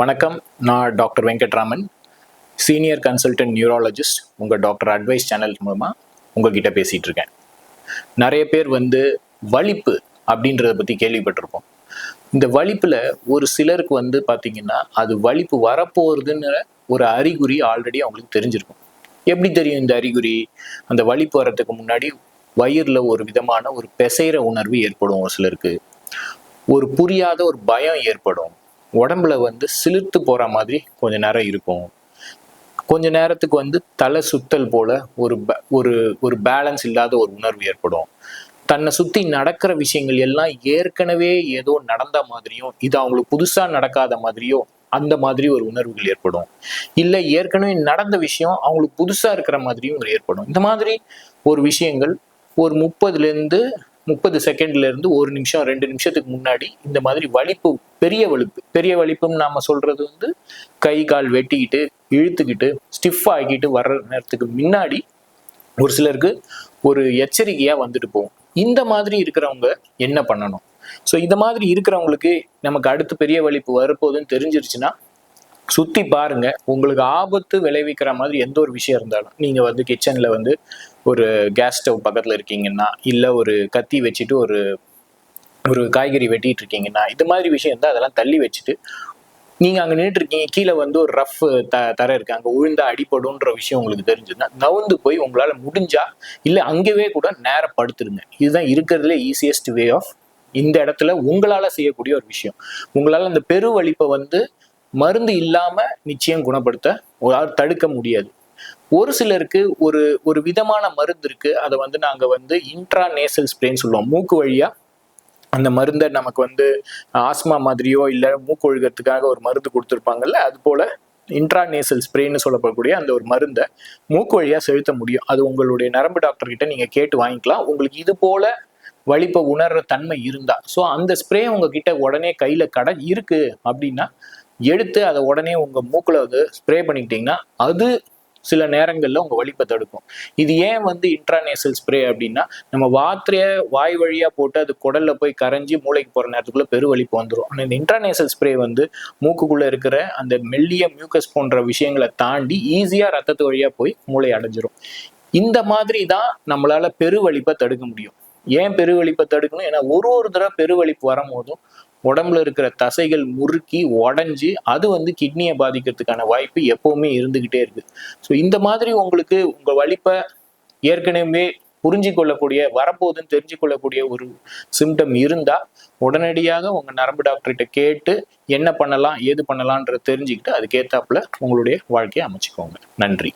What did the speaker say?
வணக்கம். நான் doctor Venkatraman senior consultant neurologist. உங்கள் டாக்டர் அட்வைஸ் சேனல் மூலமாக உங்ககிட்ட பேசிகிட்டு இருக்கேன். நிறைய பேர் வந்து வலிப்பு அப்படின்றத பற்றி கேள்விப்பட்டிருப்போம். இந்த வலிப்பில் ஒரு சிலருக்கு வந்து பார்த்தீங்கன்னா அது வலிப்பு வரப்போகிறதுன்னு ஒரு அறிகுறி ஆல்ரெடி அவங்களுக்கு தெரிஞ்சிருக்கும். எப்படி தெரியும் இந்த அறிகுறி? அந்த வலிப்பு வர்றதுக்கு முன்னாடி வயிறில் ஒரு விதமான ஒரு பெசைகிற உணர்வு ஏற்படும் ஒரு சிலருக்கு. ஒரு புரியாத ஒரு பயம் ஏற்படும். உடம்புல வந்து சிலிர்த்து போகிற மாதிரி கொஞ்ச நேரம் இருக்கும். கொஞ்ச நேரத்துக்கு வந்து தலை சுத்தல் போல ஒரு ப- ஒரு ஒரு பேலன்ஸ் இல்லாத ஒரு உணர்வு ஏற்படும். தன்னை சுத்தி நடக்கிற விஷயங்கள் எல்லாம் ஏற்கனவே ஏதோ நடந்த மாதிரியும் இது அவங்களுக்கு புதுசா நடக்காத மாதிரியோ அந்த மாதிரி ஒரு உணர்வுகள் ஏற்படும். இல்லை ஏற்கனவே நடந்த விஷயம் அவங்களுக்கு புதுசா இருக்கிற மாதிரியும் ஏற்படும். இந்த மாதிரி ஒரு விஷயங்கள் ஒரு முப்பதுல இருந்து முப்பது செகண்ட்ல இருந்து ஒரு நிமிஷம் ரெண்டு நிமிஷத்துக்கு முன்னாடி இந்த மாதிரி வலிப்பு பெரிய வலிப்பு. பெரிய வலிப்புன்னு நாம சொல்றது வந்து கை கால் வெட்டிக்கிட்டு இழுத்துக்கிட்டு ஸ்டிஃப் ஆகிக்கிட்டு வர்ற நேரத்துக்கு முன்னாடி ஒரு சிலருக்கு ஒரு எச்சரிக்கையா வந்துட்டு போகும். இந்த மாதிரி இருக்கிறவங்க என்ன பண்ணணும்? ஸோ இந்த மாதிரி இருக்கிறவங்களுக்கு நமக்கு அடுத்து பெரிய வலிப்பு வரப்போகுதுன்னு தெரிஞ்சிருச்சுன்னா சுத்தி பாருங்க. உங்களுக்கு ஆபத்து விளைவிக்கிற மாதிரி எந்த ஒரு விஷயம் இருந்தாலும் நீங்க வந்து கிச்சன்ல வந்து ஒரு கேஸ் ஸ்டவ் பக்கத்துல இருக்கீங்கன்னா இல்ல ஒரு கத்தி வச்சுட்டு ஒரு ஒரு காய்கறி வெட்டிட்டு இருக்கீங்கன்னா இது மாதிரி விஷயம் இருந்தால் அதெல்லாம் தள்ளி வச்சுட்டு நீங்க அங்க நின்றுட்டு இருக்கீங்க கீழே வந்து ஒரு ரஃப் த தர இருக்கு. அங்க உழுந்தா அடிபடும்ன்ற விஷயம் உங்களுக்கு தெரிஞ்சதுன்னா நவுந்து போய் உங்களால முடிஞ்சா இல்ல அங்கேயே கூட நேரம் படுத்துருங்க. இதுதான் இருக்கிறதுல ஈஸியஸ்ட் வே ஆஃப் இந்த இடத்துல உங்களால செய்யக்கூடிய ஒரு விஷயம். உங்களால அந்த பெருவலிப்பை வந்து மருந்து இல்லாம நிச்சயம் குணப்படுத்த ஒரு தடுக்க முடியாது. ஒரு சிலருக்கு ஒரு ஒரு விதமான மருந்து இருக்கு. அதை வந்து நாங்க வந்து இன்ட்ரா நேசல் ஸ்ப்ரேன்னு சொல்லுவோம். மூக்கு வழியா அந்த மருந்தை நமக்கு வந்து ஆஸ்மா மாதிரியோ இல்லை மூக்கொழுகிறதுக்காக ஒரு மருந்து கொடுத்துருப்பாங்கல்ல அது போல இன்ட்ராநேசல் ஸ்ப்ரேன்னு சொல்லப்படக்கூடிய அந்த ஒரு மருந்தை மூக்கு வழியாக செலுத்த முடியும். அது உங்களுடைய நரம்பு டாக்டர்கிட்ட நீங்கள் கேட்டு வாங்கிக்கலாம். உங்களுக்கு இது போல வலிப்பை உணர்ற தன்மை இருந்தா. ஸோ அந்த ஸ்ப்ரே உங்ககிட்ட உடனே கையில் கடை இருக்கு அப்படின்னா எடுத்து அதை உடனே உங்கள் மூக்கில் வந்து ஸ்ப்ரே பண்ணிக்கிட்டீங்கன்னா அது சில நேரங்களில் உங்கள் வலிப்பை தடுக்கும். இது ஏன் வந்து இன்ட்ராநேசல் ஸ்ப்ரே அப்படின்னா நம்ம வாத்திரைய வாய் வழியாக போட்டு அது குடல்ல போய் கரைஞ்சி மூளைக்கு போகிற நேரத்துக்குள்ளே பெருவலிப்பு வந்துடும் ஆனால் இந்த இன்ட்ராநேசல் ஸ்ப்ரே வந்து மூக்குக்குள்ளே இருக்கிற அந்த மெல்லிய மியூக்கஸ் போன்ற விஷயங்களை தாண்டி ஈஸியாக ரத்தத்து வழியாக போய் மூளை அடைஞ்சிரும். இந்த மாதிரி தான் நம்மளால பெருவலிப்பை தடுக்க முடியும். ஏன் பெருவலிப்பை தடுக்கணும்? ஏன்னா ஒரு ஒரு தடவை பெருவலிப்பு வரும்போதும் உடம்புல இருக்கிற தசைகள் முறுக்கி உடஞ்சி அது வந்து கிட்னியை பாதிக்கிறதுக்கான வாய்ப்பு எப்பவுமே இருந்துகிட்டே இருக்கு. ஸோ இந்த மாதிரி உங்களுக்கு உங்க வலிப்பை ஏற்கனவே புரிஞ்சு கொள்ளக்கூடிய வரப்போகுதுன்னு தெரிஞ்சு கொள்ளக்கூடிய ஒரு சிம்டம் இருந்தா உடனடியாக உங்க நரம்பு டாக்டர்கிட்ட கேட்டு என்ன பண்ணலாம் ஏது பண்ணலான்றத தெரிஞ்சுக்கிட்டு அதுக்கேத்தாப்புல உங்களுடைய வாழ்க்கையை அமைச்சுக்கோங்க. நன்றி.